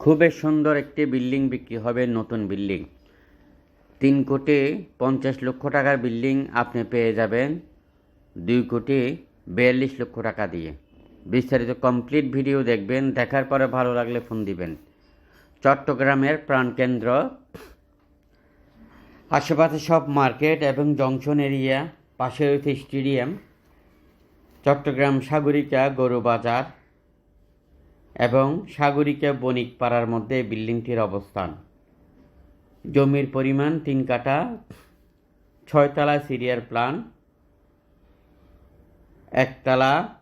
খুবই সুন্দর একটি বিল্ডিং বিক্রি হবে, নতুন বিল্ডিং। তিন কোটি পঞ্চাশ লক্ষ টাকার বিল্ডিং আপনি পেয়ে যাবেন। দুই কোটি বিয়াল্লিশ লক্ষ টাকা দিয়ে। বিস্তারিত কমপ্লিট ভিডিও দেখবেন, দেখার পরে ভালো লাগলে ফোন দিবেন। চট্টগ্রামের প্রাণকেন্দ্র আশেপাশে সব মার্কেট এবং জংশন এরিয়া, পাশে রয়েছে স্টেডিয়াম চট্টগ্রাম সাগরিকা গরু বাজার। এবং সাগরিকা বণিক পাড়ার মধ্যে বিল্ডিংটির অবস্থান। জমির পরিমাণ তিন কাঠা, ছয়তলা সিরিয়ার প্ল্যান একতলা,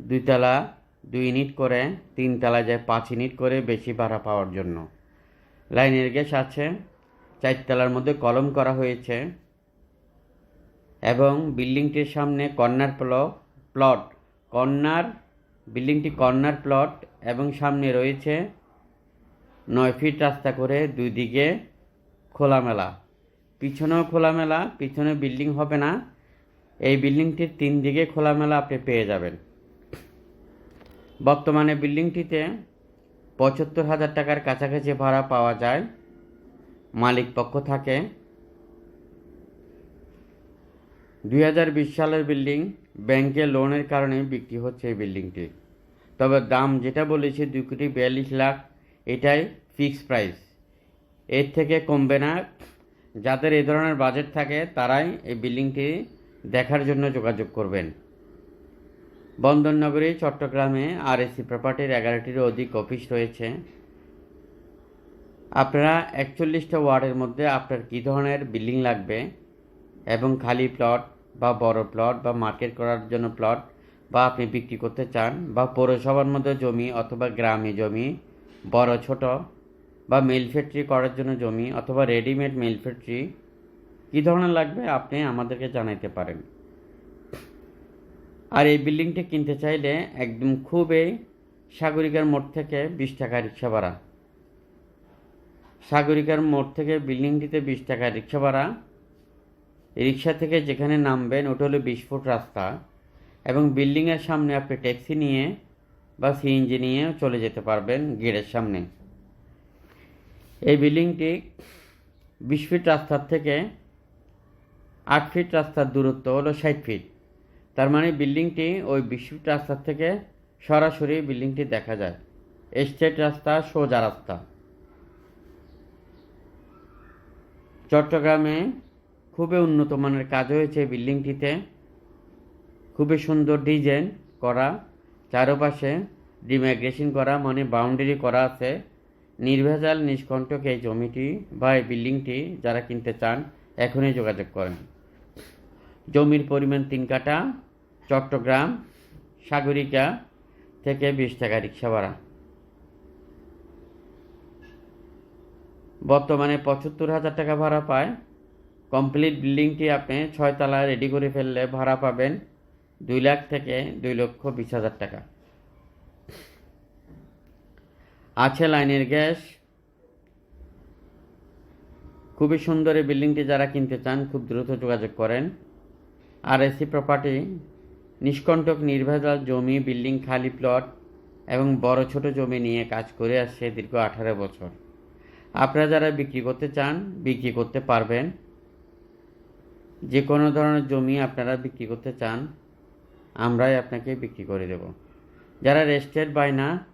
দুইতলা, দুই ইউনিট করে, তিনতলা যায় পাঁচ ইউনিট করে বেশি ভাড়া পাওয়ার জন্য। লাইনের গ্যাস আছে, চারতলার মধ্যে কলম করা হয়েছে এবং বিল্ডিংটির সামনে কর্নার প্লট প্লট, কর্নার বিল্ডিংটি কর্নার প্লট এবং সামনে রয়েছে নয় ফিট রাস্তা করে দুই দিকে খোলামেলা। পিছনেও খোলামেলা, পিছনে বিল্ডিং হবে না। এই বিল্ডিংটির তিন দিকে খোলামেলা আপনি পেয়ে যাবেন। বর্তমানে বিল্ডিংটিতে পঁচাত্তর হাজার টাকার কাছাকাছি ভাড়া পাওয়া যায়। মালিক পক্ষ থাকে। দুই হাজার বিশ সালের বিল্ডিং ব্যাংকে লোনের কারণে বিক্রি হচ্ছে এই বিল্ডিংটি। তবে দাম যেটা বলেছি দুই কোটি বিয়াল্লিশ লাখ, এটাই ফিক্স প্রাইস। এর থেকে কমবে না। যাদের এই ধরনের বাজেট থাকে, তারাই এই বিল্ডিংটি দেখার জন্য যোগাযোগ করবেন। বন্দরনগরী, চট্টগ্রামে আর এসি প্রপার্টির এগারোটিরও অধিক অফিস রয়েছে। আপনারা একচল্লিশটা ওয়ার্ডের মধ্যে আপনার কী ধরনের বিল্ডিং লাগবে এবং খালি প্লট বা বড় প্লট বা মার্কেট করার জন্য প্লট বা আপনি বিক্রি করতে চান বা পৌরসভার মধ্যে জমি অথবা গ্রামে জমি, বড়, ছোট বা মিল ফ্যাক্টরি করার জন্য জমি অথবা রেডিমেড মিল ফ্যাক্টরি কী ধরনের লাগবে আপনি আমাদেরকে জানাইতে পারেন। আর এই বিল্ডিংটি কিনতে চাইলে একদম খুবই সাগরিকার মোড় থেকে বিশ টাকা রিক্সা ভাড়া। সাগরিকার মোড় থেকে বিল্ডিংটিতে বিশ টাকা রিক্সা ভাড়া রিক্সা থেকে যেখানে নামবেন, ওটা হলো বিশ ফুট রাস্তা এবং বিল্ডিংয়ের সামনে আপনি ট্যাক্সি নিয়ে বা সিএনজি নিয়ে চলে যেতে পারবেন গেটের সামনে। এই বিল্ডিংটি বিশ ফিট রাস্তার থেকে আট ফিট রাস্তার দূরত্ব হলো ষাট ফিট। তার মানে বিল্ডিংটি ওই বিশ ফিট রাস্তার থেকে সরাসরি বিল্ডিংটি দেখা যায়। এস্টেট রাস্তা, সোজা রাস্তা। চট্টগ্রামে খুবই উন্নত মানের কাজ হয়েছে বিল্ডিংটিতে। খুবই সুন্দর ডিজাইন করা। চারপাশে ডিমাইগ্রেশন করা মানে বাউন্ডারি করা আছে। নির্ভেজাল, নিষ্কণ্টক এই জমিটি বা এই বিল্ডিংটি যারা কিনতে চান, এখনই যোগাযোগ করেন। জমির পরিমাণ তিন কাটা চট্টগ্রাম, সাগরিকা থেকে বিশ টাকা রিক্সা ভাড়া। বর্তমানে পঁচাত্তর হাজার টাকা ভাড়া পায়। কমপ্লিট বিল্ডিংটি আপনি ছয়তলা রেডি করে ফেললে ভাড়া পাবেন দুই লাখ থেকে দুই লক্ষ বিশ হাজার টাকা। আছে লাইনের গ্যাস। খুবই সুন্দর এই বিল্ডিংটি যারা কিনতে চান, খুব দ্রুত যোগাযোগ করেন। আর এসি প্রপার্টি নিষ্কণ্টক নির্ভেজাল জমি, বিল্ডিং খালি প্লট এবং বড় ছোট জমি নিয়ে কাজ করে আসছে দীর্ঘ আঠারো বছর। আপনারা যারা বিক্রি করতে চান, বিক্রি করতে পারবেন। যে কোনো ধরনের জমি আপনারা বিক্রি করতে চান, আমরাই আপনাকে বিক্রি করে দেব। যারা রেস্টেড বায়না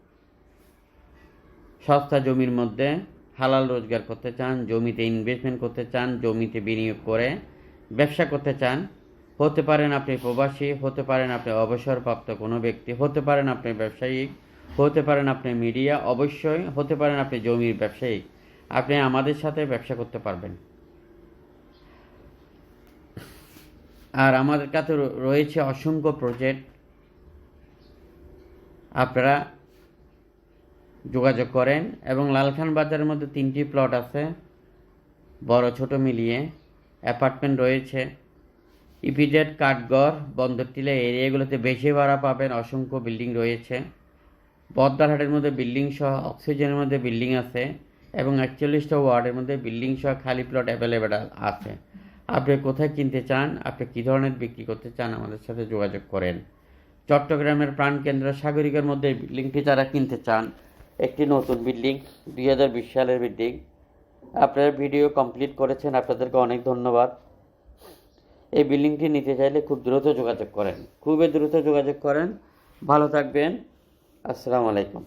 সস্তা জমির মধ্যে হালাল রোজগার করতে চান, জমিতে ইনভেস্টমেন্ট করতে চান, জমিতে বিনিয়োগ করে ব্যবসা করতে চান, হতে পারেন আপনি প্রবাসী, হতে পারেন আপনি অবসরপ্রাপ্ত কোনো ব্যক্তি, হতে পারেন আপনি ব্যবসায়িক, হতে পারেন আপনি মিডিয়া অবশ্যই হতে পারেন আপনি জমির ব্যবসায়ী আপনি আমাদের সাথে ব্যবসা করতে পারবেন। আর আমাদের কাছে রয়েছে অসংখ্য প্রজেক্ট আপনারা যোগাযোগ করেন এবং লালখান বাজারের মধ্যে তিনটি প্লট আছে, বড় ছোট মিলিয়ে। অ্যাপার্টমেন্ট রয়েছে। ইপিজেড কাঠগড়, বন্দরটিলা এরিয়াগুলোতে বেশি ভাড়া পাবেন। অসংখ্য বিল্ডিং রয়েছে। বদ্দারহাটের মধ্যে বিল্ডিং সহ অক্সিজেনের মধ্যে বিল্ডিং আছে এবং একচল্লিশটা ওয়ার্ডের মধ্যে বিল্ডিং সহ খালি প্লট অ্যাভেলেবেল আছে। আপনি কোথায় কিনতে চান, আপনি কী ধরনের বিক্রি করতে চান, আমাদের সাথে যোগাযোগ করেন। চট্টগ্রামের প্রাণকেন্দ্র সাগরিকার মধ্যে বিল্ডিংটি যারা কিনতে চান, একটি নতুন বিল্ডিং, দুই হাজার বিশ সালের বিল্ডিং। আপনারা ভিডিও কমপ্লিট করেছেন, আপনাদেরকে অনেক ধন্যবাদ। এই বিল্ডিংটি নিতে চাইলে খুব দ্রুত যোগাযোগ করেন। খুবই দ্রুত যোগাযোগ করেন। ভালো থাকবেন। আসসালামু আলাইকুম।